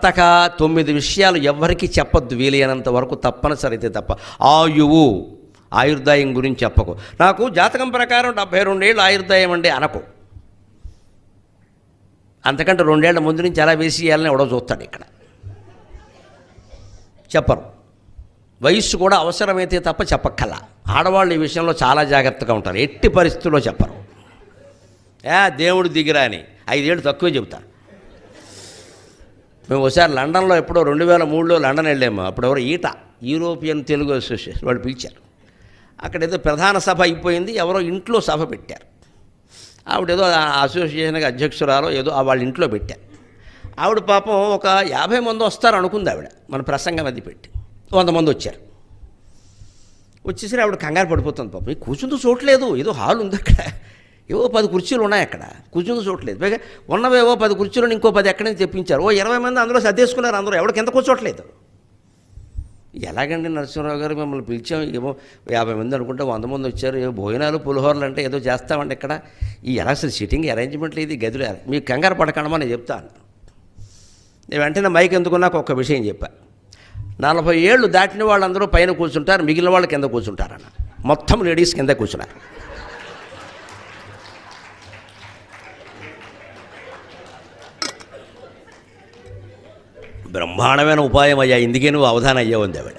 తక తొమ్మిది విషయాలు ఎవ్వరికీ చెప్పొద్దు వీలైనంత వరకు తప్పనిసరి అయితే తప్ప. ఆయువు ఆయుర్దాయం గురించి చెప్పకు. నాకు జాతకం ప్రకారం డెబ్బై రెండేళ్ళు ఆయుర్దాయం అండి అనకు. అంతకంటే రెండేళ్ళ ముందు నుంచి ఎలా వేసి ఇవ్వాలని ఎవడో చూస్తాడు ఇక్కడ. చెప్పరు. వయస్సు కూడా అవసరమైతే తప్ప చెప్పక్కల. ఆడవాళ్ళు ఈ విషయంలో చాలా జాగ్రత్తగా ఉంటారు. ఎట్టి పరిస్థితుల్లో చెప్పరు. ఏ దేవుడు దిగిరా అని ఐదేళ్ళు తక్కువే చెబుతారు. మేము ఒకసారి లండన్లో ఎప్పుడో రెండు వేల మూడులో లండన్ వెళ్ళాము. అప్పుడు ఎవరు ఈట యూరోపియన్ తెలుగు అసోసియేషన్ వాళ్ళు పిలిచారు. అక్కడ ఏదో ప్రధాన సభ అయిపోయింది ఎవరో ఇంట్లో సభ పెట్టారు. ఆవిడ ఏదో అసోసియేషన్కి అధ్యక్షురాలో ఏదో వాళ్ళ ఇంట్లో పెట్టారు. ఆవిడ పాపం ఒక యాభై మంది వస్తారు అనుకుంది ఆవిడ మన ప్రసంగం అది పెట్టి. వంద మంది వచ్చారు. వచ్చేసరి ఆవిడ కంగారు పడిపోతుంది పాపం. కూర్చుంటూ కూర్చుందో చూడలేదు ఏదో హాల్ ఉంది అక్కడ. ఏవో పది కుర్చీలు ఉన్నాయి అక్కడ. కూర్చుని చూడలేదు పైగా ఉన్నవేవో పది కుర్చీలు ఇంకో పది ఎక్కడి నుంచి తెప్పించారు. ఓ ఇరవై మంది అందులో సర్దేసుకున్నారు అందరూ. ఎవరికి కింద కూర్చోట్లేదు ఎలాగండి నరసింహరావు గారు మిమ్మల్ని పిలిచాం. ఏమో యాభై మంది అనుకుంటే వంద మంది వచ్చారు. ఏమో భోజనాలు పులిహోరలు అంటే ఏదో చేస్తామండి ఇక్కడ. ఈ ఎలా అసలు సిట్టింగ్ అరేంజ్మెంట్ లేదు ఈ గదిలో మీకు కంగారు పడకండమా నేను చెప్తాను నేను వెంటనే మైక్ ఎందుకున్నాక ఒక విషయం చెప్పా. నలభై ఏళ్ళు దాటిన వాళ్ళందరూ పైన కూర్చుంటారు మిగిలిన వాళ్ళు కింద కూర్చుంటారన్న. మొత్తం లేడీస్ కింద కూర్చున్నారు. బ్రహ్మాండమైన ఉపాయం అయ్యా ఇందుకే నువ్వు అవధానం అయ్యావు ఉంది ఆవిడ